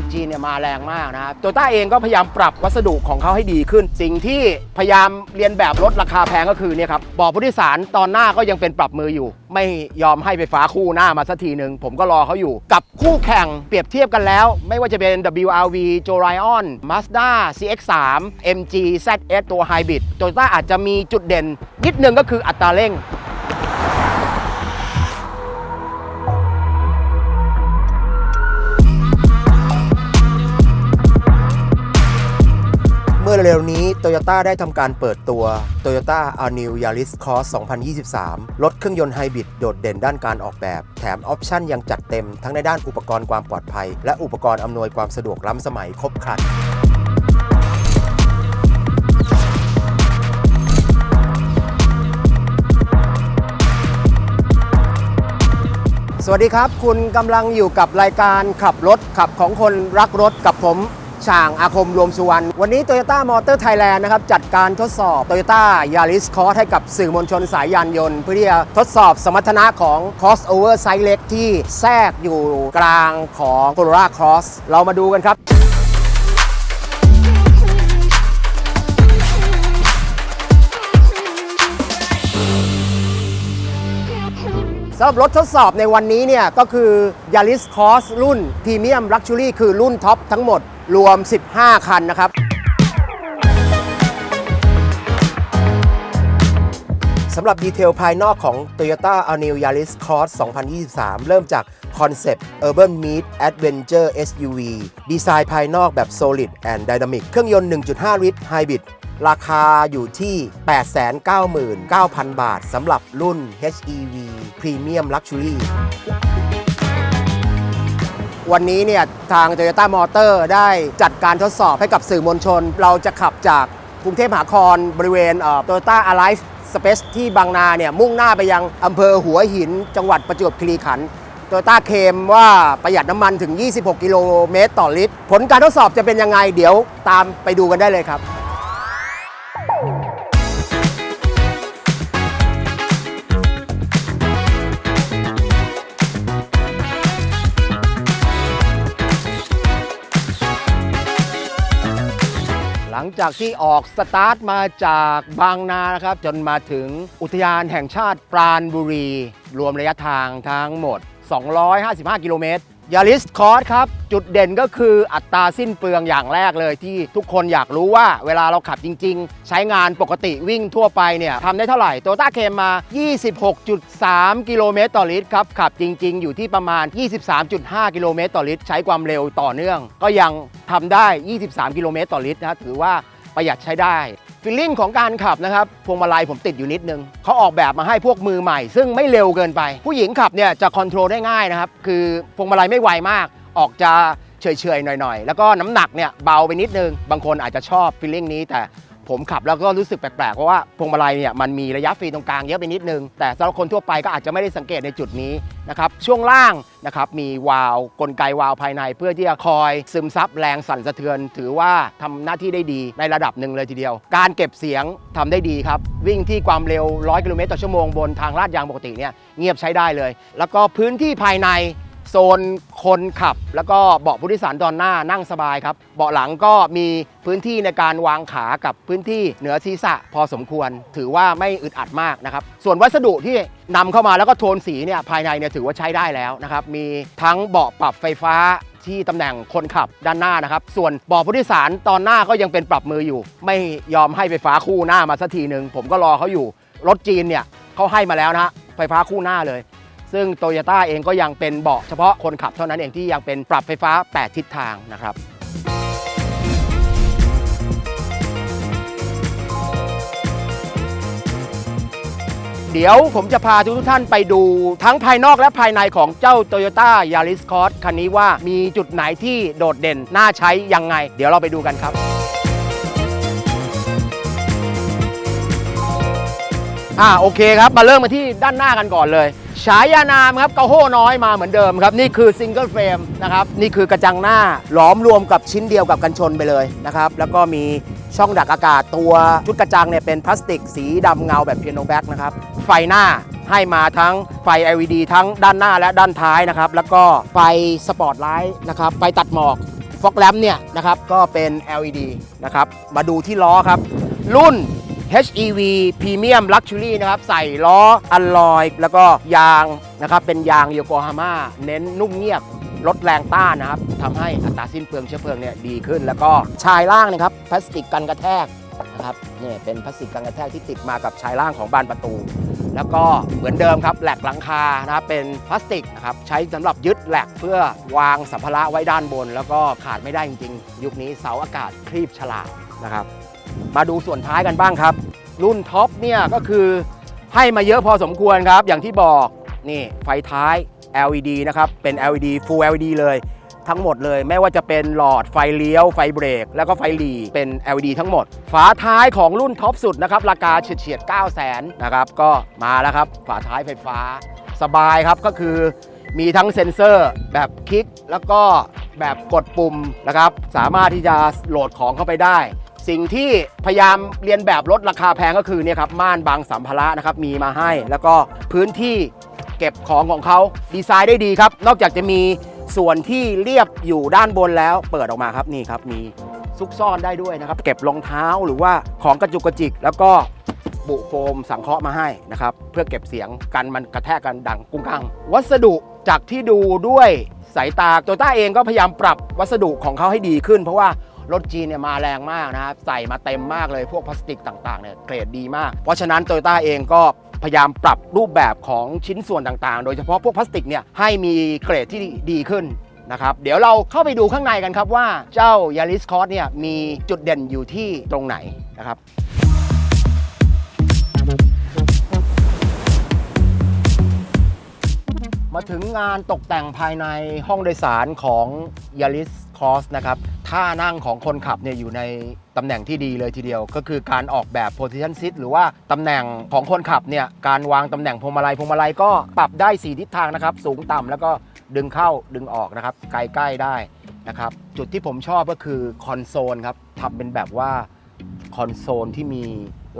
ถจีนเนี่ยมาแรงมากนะครับโตต้าเองก็พยายามปรับวัสดุของเขาให้ดีขึ้น สิ่งที่พยายามเรียนแบบรถราคาแพงก็คือเนี่ยครับบอกผู้โดยสารตอนหน้าก็ยังเป็นปรับมืออยู่ ไม่ยอมให้ไฟฟ้าคู่หน้ามาสักทีหนึ่งผมก็รอเขาอยู่ กับคู่แข่งเปรียบเทียบกันแล้ว ไม่ว่าจะเป็น WRV j o r i o n Mazda CX-3 MG ZS ตัว Hybrid โตต้าอาจจะมีจุดเด่นนิดนึงก็คืออัตราเร่ง มื่อเร็วๆนี้ Toyota ได้ทำการเปิดตัว Toyota a New Yaris Cross 2023 รถเครื่องยนต์ไฮบริดโดดเด่นด้านการออกแบบ แถมออปชั่นยังจัดเต็มทั้งในด้านอุปกรณ์ความปลอดภัย และอุปกรณ์อำนวยความสะดวกล้ำสมัยครบครันสวัสดีครับ คุณกำลังอยู่กับรายการขับรถขับของคนรักรถกับผม ช่างอาคมรวมสุวรรณ วันนี้ Toyota Motor Thailand นะครับ จัดการทดสอบ Toyota Yaris Cross ให้กับสื่อมวลชนสายยานยนต์ เพื่อที่จะทดสอบสมรรถนะของ crossover ไซส์เล็กที่แทรกอยู่กลางของ Corolla Cross เรามาดูกันครับสำหรับรถทดสอบในวันนี้เนี่ยก็คือ Yaris Cross รุ่น Premium Luxury คือรุ่นท็อปทั้งหมด รวม 15 คันนะครับสำหรับดีเทลภายนอกของ Toyota Alnew Yaris Cross 2023 เริ่มจากคอนเซปต์ Urban Meet Adventure SUV ดีไซน์ภายนอกแบบ Solid and Dynamic เครื่องยนต์ 1.5 ลิตร Hybrid ราคาอยู่ที่ 899,000 บาทสำหรับรุ่น HEV Premium Luxury วันนี้เนี่ยทาง Toyota Motor ได้จัดการทดสอบให้กับสื่อมวลชน เราจะขับจากกรุงเทพมหานครบริเวณโตโยต้า Alive Space ที่บางนาเนี่ยมุ่งหน้าไปยังอำเภอหัวหิน จังหวัดประจวบคีรีขันธ์โตโยต้าเคลมว่าประหยัดน้ำมันถึง 26 กิโลเมตรต่อลิตร ผลการทดสอบจะเป็นยังไงเดี๋ยวตามไปดูกันได้เลยครับ ลังจากที่ออกสตาร์ทมาจากบางนานะครับ จนมาถึงอุทยานแห่งชาติปราณบุรี รวมระยะทางทั้งหมด 255 กิโลเมตร ยาริสคอร์สครับ จุดเด่นก็คืออัตราสิ้นเปลืองอย่างแรกเลยที่ทุกคนอยากรู้ว่าเวลาเราขับจริง ๆ ใช้งานปกติวิ่งทั่วไปเนี่ยทำได้เท่าไหร่โตต้าเคมมา 26.3 กิโลเมตรต่อลิตรครับ ขับจริง ๆ อยู่ที่ประมาณ 23.5 กิโลเมตรต่อลิตร ใช้ความเร็วต่อเนื่อง ก็ยังทำได้ 23 กิโลเมตรต่อลิตรนะถือว่า ประหยัดใช้ได้ฟิลลิ่งของการขับนะครับพวงมาลัยผมติดอยู่นิดนึงเขาออกแบบมาให้พวกมือใหม่ ซึ่งไม่เร็วเกินไป ผู้หญิงขับเนี่ยจะคอนโทรลได้ง่ายนะครับ คือพวงมาลัยไม่ไวมาก ออกจะเฉยๆหน่อยๆ แล้วก็น้ำหนักเนี่ยเบาไปนิดนึง บางคนอาจจะชอบฟิลลิ่งนี้แต่ ผมขับแล้วก็รู้สึกแปลกๆ เพราะว่าพวงมาลัยเนี่ยมันมีระยะฟรีตรงกลางเยอะไปนิดนึง แต่สำหรับคนทั่วไปก็อาจจะไม่ได้สังเกตในจุดนี้นะครับช่วงล่างนะครับมีวาล์วกลไกวาล์วภายใน เพื่อที่จะคอยซึมซับแรงสั่นสะเทือน ถือว่าทำหน้าที่ได้ดีในระดับหนึ่งเลยทีเดียว การเก็บเสียงทำได้ดีครับ วิ่งที่ความเร็ว 100 กิโลเมตรต่อชั่วโมงบนทางลาดยางปกติเนี่ยเงียบใช้ได้เลย แล้วก็พื้นที่ภายใน โซนคนขับ แล้วก็เบาะผู้โดยสารตอนหน้านั่งสบายครับ เบาะหลังก็มีพื้นที่ในการวางขากับพื้นที่เหนือศีรษะพอสมควร ถือว่าไม่อึดอัดมากนะครับ ส่วนวัสดุที่นำเข้ามาแล้วก็โทนสีเนี่ยภายในเนี่ยถือว่าใช้ได้แล้วนะครับ มีทั้งเบาะปรับไฟฟ้าที่ตำแหน่งคนขับด้านหน้านะครับ ส่วนเบาะผู้โดยสารตอนหน้าก็ยังเป็นปรับมืออยู่ ไม่ยอมให้ไฟฟ้าคู่หน้ามาสักทีหนึ่งผมก็รอเขาอยู่ รถจีนเนี่ยเขาให้มาแล้วนะฮะไฟฟ้าคู่หน้าเลย ซึ่งโตโยต้าเองก็ยังเป็นเบาะเฉพาะคนขับเท่านั้นเองที่ยังเป็นปรับไฟฟ้า 8 ทิศทางนะครับเดี๋ยวผมจะพาทุกท่านไปดูทั้งภายนอกและภายในของเจ้า Toyota Yaris Cross คันนี้ว่ามีจุดไหนที่โดดเด่น น่าใช้ยังไง เดี๋ยวเราไปดูกันครับ อ่าโอเคครับ มาเริ่มมาที่ด้านหน้ากันก่อนเลย ฉายานามครับกระโห้น้อยมาเหมือนเดิมครับ นี่คือซิงเกิลเฟรมนะครับ นี่คือกระจังหน้าหลอมรวมกับชิ้นเดียวกับกันชนไปเลยนะครับ แล้วก็มีช่องดักอากาศตัวชุดกระจังเนี่ยเป็นพลาสติกสีดำเงาแบบเพียโนแบ็กนะครับ ไฟหน้าให้มาทั้งไฟ LED ทั้งด้านหน้าและด้านท้ายนะครับ แล้วก็ไฟสปอร์ตไลท์นะครับ ไฟตัดหมอกฟอกแลมเนี่ยนะครับ ก็เป็น LED นะครับ มาดูที่ล้อครับ รุ่น HEV Premium Luxury นะครับ ใส่ล้ออัลลอยแล้วก็ยางนะครับ เป็นยางโยโกฮาม่าเน้นนุ่มเงียบลดแรงต้านนะครับทำให้อัตราสิ้นเปลืองเชื้อเพลิงเนี่ยดีขึ้น แล้วก็ชายล่างนะครับพลาสติกกันกระแทกนะครับเนี่ยเป็นพลาสติกกันกระแทกที่ติดมากับชายล่างของบานประตู แล้วก็เหมือนเดิมครับแหลกหลังคานะครับเป็นพลาสติกนะครับใช้สำหรับยึดแหลกเพื่อวางสัมภาระไว้ด้านบน แล้วก็ขาดไม่ได้จริงๆ ยุคนี้เสาอากาศคลีบฉลามนะครับ มาดูส่วนท้ายกันบ้างครับ รุ่นท็อปเนี่ยก็คือให้มาเยอะพอสมควรครับ อย่างที่บอกนี่ไฟท้าย LED นะครับเป็น LED Full LED เลยทั้งหมดเลยไม่ว่าจะเป็นหลอดไฟเลี้ยวไฟเบรก แล้วก็ไฟหลีเป็น LED ทั้งหมด ฝาท้ายของรุ่นท็อปสุดนะครับ ราคาเฉียดเฉียด9 0 0 0 0นนะครับ ก็มาแล้วครับ ฝาท้ายไฟฟ้า สบายครับก็คือมีทั้งเซ็นเซอร์แบบคลิก แล้วก็แบบกดปุ่มนะครับ สามารถที่จะโหลดของเข้าไปได้ สิ่งที่พยายามเรียนแบบลดราคาแพงก็คือเนี่ยครับม่านบางสัมภาระนะครับมีมาให้ แล้วก็พื้นที่เก็บของของเขาดีไซน์ได้ดีครับ นอกจากจะมีส่วนที่เรียบอยู่ด้านบนแล้วเปิดออกมาครับนี่ครับมีซุกซ่อนได้ด้วยนะครับ เก็บรองเท้าหรือว่าของกระจุกกระจิก แล้วก็บุโฟมสังเคราะห์มาให้นะครับ เพื่อเก็บเสียงกันมันกระแทกกันดังกุ้งกัง วัสดุจากที่ดูด้วยสายตาโตต้าเองก็พยายามปรับวัสดุของเขาให้ดีขึ้น เพราะว่า รถจีนเนี่ยมาแรงมากนะครับใส่มาเต็มมากเลยพวกพลาสติกต่างๆเนี่ยเกรดดีมาก เพราะฉะนั้นโตโยต้าเองก็พยายามปรับรูปแบบของชิ้นส่วนต่างๆ โดยเฉพาะพวกพลาสติกเนี่ยให้มีเกรดที่ดีขึ้นนะครับเดี๋ยวเราเข้าไปดูข้างในกันครับว่าเจ้ายาริสคอสเนี่ยมีจุดเด่นอยู่ที่ตรงไหนนะครับ มาถึงงานตกแต่งภายในห้องโดยสารของ Yaris Cross นะครับท่านั่งของคนขับเนี่ยอยู่ในตำแหน่งที่ดีเลยทีเดียว ก็คือการออกแบบ position sit หรือว่าตำแหน่งของคนขับเนี่ยการวางตำแหน่งพวงมาลัยพวงมาลัยก็ปรับได้ 4 ทิศทางนะครับ สูงต่ำแล้วก็ดึงเข้าดึงออกนะครับไกลใกล้ได้นะครับ จุดที่ผมชอบก็คือคอนโซลครับทำเป็นแบบว่า คอนโซลที่มี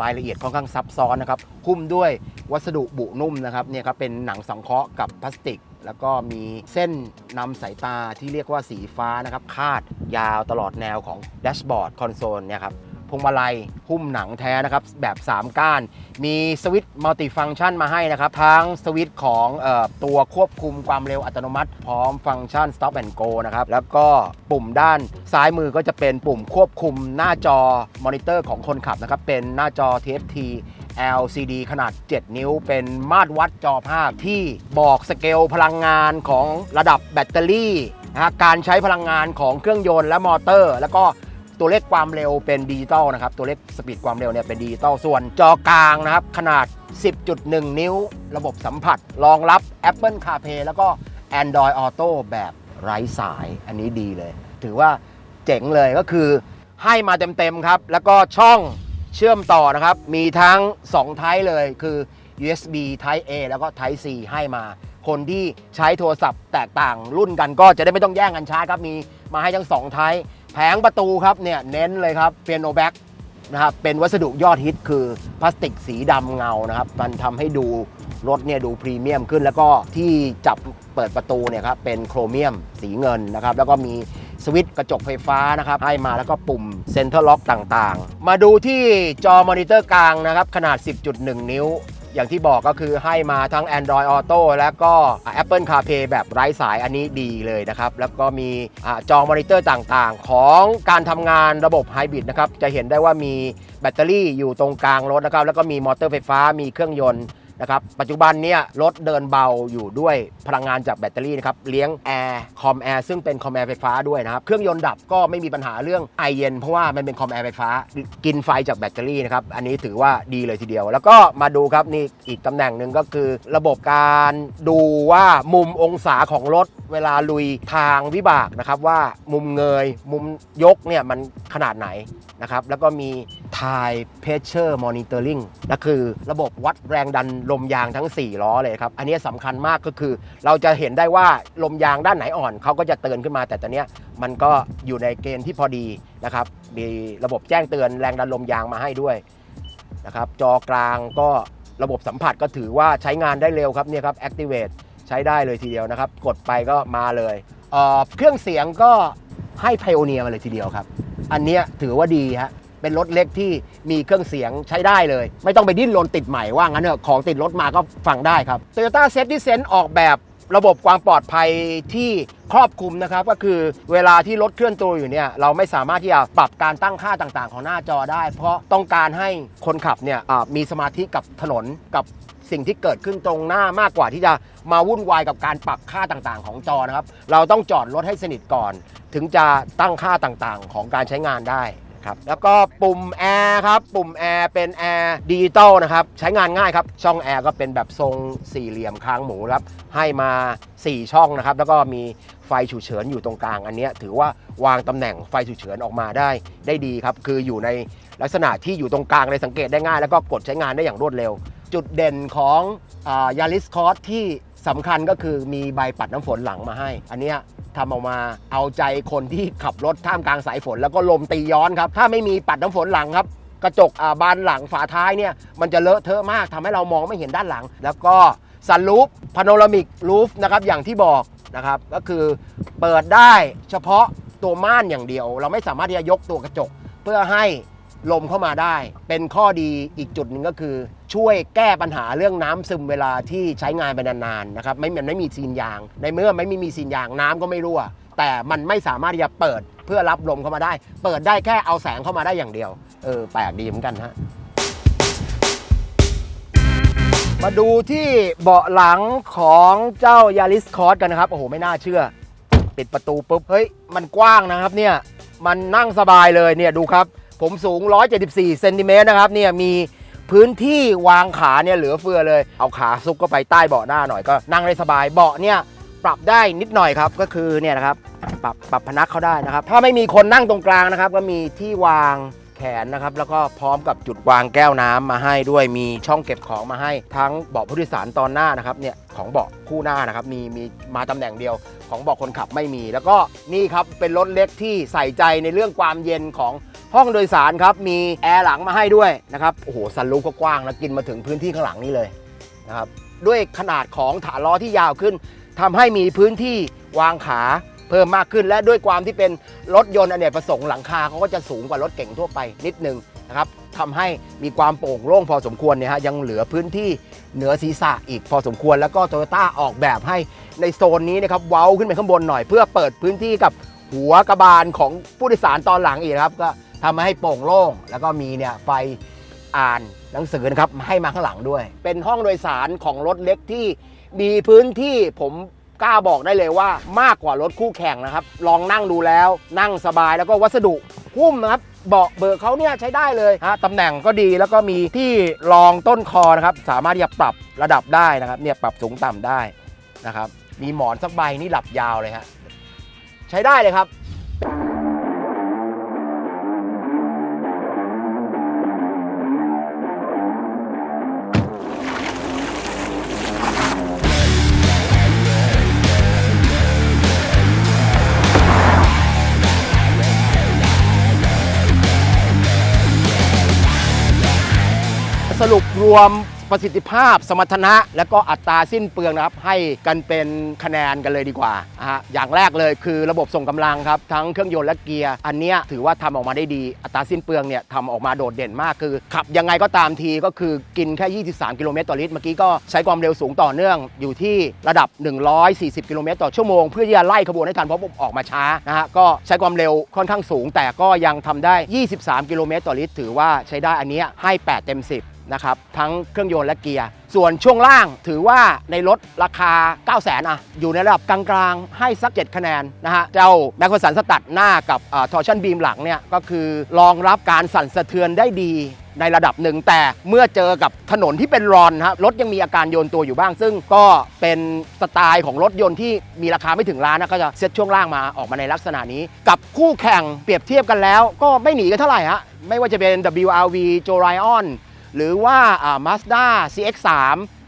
รายละเอียดค่อนข้างซับซ้อนนะครับหุ้มด้วยวัสดุบุนุ่มนะครับเนี่ยครับเป็นหนังสังเคราะห์กับพลาสติก แล้วก็มีเส้นนำสายตาที่เรียกว่าสีฟ้านะครับคาดยาวตลอดแนวของแดชบอร์ดคอนโซลเนี่ยครับ พวงมาลัยหุ้มหนังแท้นะครับแบบ 3 ก้าน มีสวิตช์มัลติฟังก์ชันมาให้นะครับ ทั้งสวิตช์ของออตัวควบคุมความเร็วอัตโนมัติ พร้อมฟังก์ชัน stop and go นะครับ แล้วก็ปุ่มด้านซ้ายมือก็จะเป็นปุ่มควบคุมหน้าจอมอนิเตอร์ของคนขับนะครับ เป็นหน้าจอ TFT LCD ขนาด 7 นิ้ว เป็นมาตรวัดจอภาพที่บอกสเกลพลังงานของระดับแบตเตอรี่นะฮะการใช้พลังงานของเครื่องยนต์และมอเตอร์ แล้วก็ ตัวเลขความเร็วเป็นดิจิตอลนะครับ ตัวเลขสปีดความเร็วเนี่ยเป็นดิจิตอลส่วนจอกลางนะครับ ขนาด 10.1 นิ้ว ระบบสัมผัส รองรับ Apple CarPlay แล้วก็ Android Auto แบบไร้สาย อันนี้ดีเลย ถือว่าเจ๋งเลยก็คือให้มาเต็มๆครับ แล้วก็ช่องเชื่อมต่อนะครับ มีทั้ง2 Type เลยคือ USB Type A แล้วก็ Type C ให้มา คนที่ใช้โทรศัพท์แตกต่างรุ่นกันก็จะได้ไม่ต้องแย่งกันชาร์จครับ มีมาให้ทั้ง2 Type แผงประตูครับเนี่ยเน้นเลยครับเปียโนแบ็กนะครับเป็นวัสดุยอดฮิตคือพลาสติกสีดำเงานะครับมันทำให้ดูรถเนี่ยดูพรีเมียมขึ้น แล้วก็ที่จับเปิดประตูเนี่ยครับเป็นโครเมียมสีเงินนะครับแล้วก็มีสวิตช์กระจกไฟฟ้านะครับให้มาแล้วก็ปุ่มเซ็นเตอร์ล็อกต่างๆ มาดูที่จอมอนิเตอร์กลางนะครับขนาด 10.1 นิ้ว อย่างที่บอกก็คือให้มาทั้ง Android Auto และก็ Apple CarPlay แบบไร้สายอันนี้ดีเลยนะครับ แล้วก็มีอจอมอนิเตอร์ต่างๆ ของการทำงานระบบไฮบริดนะครับ จะเห็นได้ว่ามีแบตเตอรี่อยู่ตรงกลางรถนะครับ แล้วก็มีมอเตอร์ไฟฟ้ามีเครื่องยนต์ นะครับ ปัจจุบันเนี่ยรถเดินเบาอยู่ด้วยพลังงานจากแบตเตอรี่นะครับ เลี้ยงแอร์คอมแอร์ซึ่งเป็นคอมแอร์ไฟฟ้าด้วยนะครับ เครื่องยนต์ดับก็ไม่มีปัญหาเรื่องไอเย็น เพราะว่ามันเป็นคอมแอร์ไฟฟ้า กินไฟจากแบตเตอรี่นะครับ อันนี้ถือว่าดีเลยทีเดียว แล้วก็มาดูครับนี่อีกตำแหน่งหนึ่งก็คือ ระบบการดูว่ามุมองศาของรถเวลาลุยทางวิบากนะครับว่ามุมเงยมุมยกเนี่ยมันขนาดไหนนะครับแล้วก็มี Tire Pressure Monitoring นั่นคือระบบวัดแรงดันลมยางทั้ง 4 ล้อเลยครับ อันนี้สำคัญมากก็คือ เราจะเห็นได้ว่าลมยางด้านไหนอ่อนเขาก็จะเตือนขึ้นมา แต่ตอนนี้มันก็อยู่ในเกณฑ์ที่พอดีนะครับ มีระบบแจ้งเตือนแรงดันลมยางมาให้ด้วยนะครับ จอกลางก็ระบบสัมผัสก็ถือว่าใช้งานได้เร็วครับเนี่ยครับ Activate ใช้ได้เลยทีเดียวนะครับ กดไปก็มาเลยเเครื่องเสียงก็ให้ไพโอเนียมาเลยทีเดียวครับ อันนี้ถือว่าดีฮะ เป็นรถเล็กที่มีเครื่องเสียงใช้ได้เลย ไม่ต้องไปดิ้นรนติดใหม่ว่างั้นเถอะของติดรถมาก็ฟังได้ครับ Toyota s a f e t y Sense ออกแบบระบบความปลอดภัยที่ครอบคลุมนะครับก็คือเวลาที่รถเคลื่อนตัวอยู่เนี่ยเราไม่สามารถที่จะปรับการตั้งค่าต่างๆ ของหน้าจอได้ เพราะต้องการให้คนขับเนี่ยมีสมาธิกับถนนกับสิ่งที่เกิดขึ้นตรงหน้ามากกว่าที่จะมาวุ่นวายกับการปรับค่าต่างๆ ของจอนะครับ เราต้องจอดรถให้สนิทก่อน ถึงจะตั้งค่าต่างๆ ของการใช้งานได้ ครับ แล้วก็ปุ่มแอร์ครับ ปุ่มแอร์เป็นแอร์ดิจิตอลนะครับ ใช้งานง่ายครับ ช่องแอร์ก็เป็นแบบทรงสี่เหลี่ยมค้างหมูครับ ให้มา 4 ช่องนะครับ แล้วก็มีไฟฉุกเฉินอยู่ตรงกลางอันนี้ถือว่าวางตำแหน่งไฟฉุกเฉินออกมาได้ได้ดีครับ คืออยู่ในลักษณะที่อยู่ตรงกลางเลยสังเกตได้ง่าย แล้วก็กดใช้งานได้อย่างรวดเร็ว จุดเด่นของยาริสคอร์สที่สำคัญก็คือมีใบปัดน้ำฝนหลังมาให้ อันเนี้ย ทำออกมา เอาใจคนที่ขับรถท่ามกลางสายฝน แล้วก็ลมตีย้อนครับ ถ้าไม่มีปัดน้ำฝนหลังครับ กระจกอ่าบานหลังฝาท้ายเนี่ย มันจะเลอะเทอะมากทำให้เรามองไม่เห็นด้านหลัง แล้วก็ซันรูฟพาโนรามิกรูฟนะครับอย่างที่บอกนะครับก็คือเปิดได้เฉพาะตัวม่านอย่างเดียว เราไม่สามารถที่จะยกตัวกระจกเพื่อให้ ลมเข้ามาได้ เป็นข้อดีอีกจุดหนึ่งก็คือ ช่วยแก้ปัญหาเรื่องน้ำซึมเวลาที่ใช้งานไปนานๆนะครับไม่มันไม่มีซีนยาง ในเมื่อไม่มีซีนยางน้ำก็ไม่รั่ว แต่มันไม่สามารถที่จะเปิดเพื่อรับลมเข้ามาได้ เปิดได้แค่เอาแสงเข้ามาได้อย่างเดียวเออแปลกดีเหมือนกันฮะมาดูที่เบาะหลังของเจ้ายาริสคอร์สกันนะครับโอ้โหไม่น่าเชื่อ ปิดประตูปุ๊บเฮ้ยมันกว้างนะครับเนี่ยมันนั่งสบายเลยเนี่ยดูครับ ผมสูง 174 เซนติเมตรนะครับเนี่ยมีพื้นที่วางขาเนี่ยเหลือเฟือเลย เอาขาซุกก็ไปใต้เบาะหน้าหน่อยก็นั่งได้สบายเบาะเนี่ยปรับได้นิดหน่อยครับก็คือเนี่ยนะครับปรับปรับพนักเขาได้นะครับ ถ้าไม่มีคนนั่งตรงกลางนะครับ ก็มีที่วาง แขนนะครับ แล้วก็พร้อมกับจุดวางแก้วน้ำมาให้ด้วยมีช่องเก็บของมาให้ทั้งเบาะผู้โดยสารตอนหน้านะครับเนี่ยของเบาะคู่หน้านะครับมีมีมาตำแหน่งเดียว ของเบาะคนขับไม่มี แล้วก็นี่ครับเป็นรถเล็กที่ใส่ใจในเรื่องความเย็นของห้องโดยสารครับมีแอร์หลังมาให้ด้วยนะครับโอ้โหสันลูกก็กว้างแล้วกินมาถึงพื้นที่ข้างหลังนี่เลยนะครับด้วยขนาดของฐานล้อที่ยาวขึ้นทำให้มีพื้นที่วางขา เพิ่มมากขึ้นและด้วยความที่เป็นรถยนต์อเนกประสงค์หลังคาเขาก็จะสูงกว่ารถเก่งทั่วไปนิดนึงนะครับทำให้มีความโปร่งโล่งพอสมควรเนี่ยฮะยังเหลือพื้นที่เหนือศีรษะอีกพอสมควร แล้วก็โตโยต้าออกแบบให้ในโซนนี้นะครับเว้าขึ้นไปข้างบนหน่อย เพื่อเปิดพื้นที่กับหัวกระบาลของผู้โดยสารตอนหลังอีกครับก็ทำให้โปร่งโล่งแล้วก็มีเนี่ยไฟอ่านหนังสือนะครับให้มาข้างหลังด้วย เป็นห้องโดยสารของรถเล็กที่มีพื้นที่ผม กล้าบอกได้เลยว่ามากกว่ารถคู่แข่งนะครับ ลองนั่งดูแล้วนั่งสบายแล้วก็วัสดุหุ้มนะครับเบาะเบอร์เขาเนี่ยใช้ได้เลยฮะตำแหน่งก็ดีแล้วก็มีที่รองต้นคอนะครับ สามารถที่จะปรับระดับได้นะครับเนี่ยปรับสูงต่ำได้นะครับ มีหมอนสักใบนี่หลับยาวเลยฮะใช้ได้เลยครับ รุปรวมประสิทธิภาพสมรรถนะ และก็อัตราสิ้นเปลืองนะครับ ให้กันเป็นคะแนนกันเลยดีกว่าฮะอย่างแรกเลยคือระบบส่งกำลังครับ ทั้งเครื่องยนต์และเกียร์ อันนี้ถือว่าทำออกมาได้ดี อัตราสิ้นเปลืองเนี่ยทำออกมาโดดเด่นมากคือ ขับยังไงก็ตามทีก็คือกินแค่ 23 กิโลเมตรต่อลิตร เมื่อกี้ก็ใช้ความเร็วสูงต่อเนื่องอยู่ที่ระดับ 140 กิโลเมตรต่อชั่วโมง เพื่อที่จะไล่ขบวนให้ทันเพราะผมออกมาช้านะฮะก็ใช้ความเร็วค่อนข้างสูง แต่ก็ยังทำได้ 23 กิโลเมตรต่อลิตร ถือว่าใช้ได้อันนี้ให้ 8 เต็ม 10 นะครับทั้งเครื่องยนต์และเกียร์ ส่วนช่วงล่างถือว่าในรถราคา 9 0 0 0 0 0อะอยู่ในระดับกลางๆ ให้สัก 7 คะแนนนะฮะเจ้าแมคคสันสตัดหน้ากับทอร์ชันบีมหลังเนี่ยก็คือรองรับการสั่นสะเทือนได้ดีในระดับหนึ่งแต่เมื่อเจอกับถนนที่เป็นรอนฮะรถยังมีอาการโยนตัวอยู่บ้าง ซึ่งก็เป็นสไตล์ของรถยนต์ที่มีราคาไม่ถึงล้านนะก็จะเซตช่วงล่างมาออกมาในลักษณะนี้ กับคู่แข่งเปรียบเทียบกันแล้ว ก็ไม่หนีกันเท่าไหร่ฮะไม่ว่าจะเป็น WRV j o r i o n หรือว่าอ่า Mazda CX3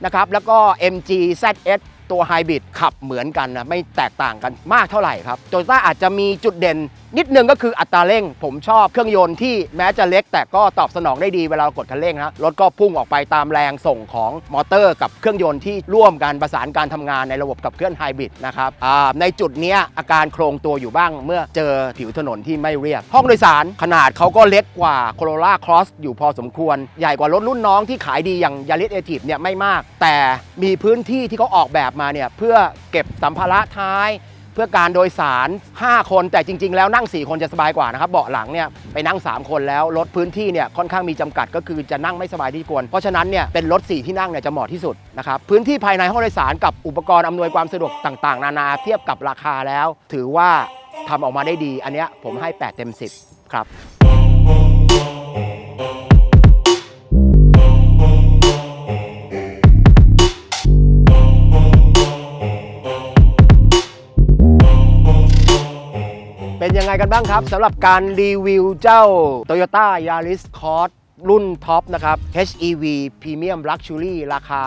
นะครับ แล้วก็ MG ZS ตัวไฮบริดขับเหมือนกันนะ ไม่แตกต่างกันมากเท่าไหร่ครับโตโยต้าอาจจะมีจุดเด่น นิดนึงก็คืออัตราเร่ง ผมชอบเครื่องยนต์ที่แม้จะเล็ก แต่ก็ตอบสนองได้ดีเวลากดคันเร่งนะรถก็พุ่งออกไปตามแรงส่งของมอเตอร์ กับเครื่องยนต์ที่ร่วมกันประสานการทำงานในระบบกับเคลื่อนไฮบริดนะครับในจุดนี้อาการโครงตัวอยู่บ้างเมื่อเจอผิวถนนที่ไม่เรียบ ห้องโดยสารขนาดเขาก็เล็กกว่า Corolla Cross อยู่พอสมควร ใหญ่กว่ารถรุ่นน้องที่ขายดีอย่าง Yaris a t i v เนี่ยไม่มาก แต่มีพื้นที่ที่เขาออกแบบมาเนี่ยเพื่อเก็บสัมภาระท้าย เพื่อการโดยสาร 5 คนแต่จริง ๆ แล้วนั่ง 4 คนจะสบายกว่านะครับเบาะหลังเนี่ยไปนั่ง 3 คนแล้วรถพื้นที่เนี่ยค่อนข้างมีจำกัดก็คือจะนั่งไม่สบายที่ควรเพราะฉะนั้นเนี่ยเป็นรถ 4 ที่นั่งเนี่ยจะเหมาะที่สุดนะครับพื้นที่ภายในห้องโดยสารกับอุปกรณ์อำนวยความสะดวกต่าง ๆ นานาเทียบกับราคาแล้ว ถือว่าทำออกมาได้ดีอันเนี้ยผมให้ 8 เต็ม 10 ครับ ไงกันบ้างครับสำหรับการรีวิวเจ้า Toyota Yaris Cross รุ่นท็อปนะครับ HEV Premium Luxury ราคา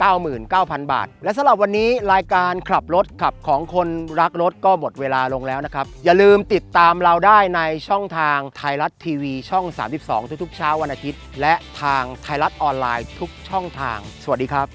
899,000 บาท และสำหรับวันนี้รายการขับรถขับของคนรักรถก็หมดเวลาลงแล้วนะครับ อย่าลืมติดตามเราได้ในช่องทางไทยรัฐทีวีช่อง 32 ทุกๆเช้าวันอาทิตย์ และทางไทยรัฐออนไลน์ทุกช่องทาง สวัสดีครับ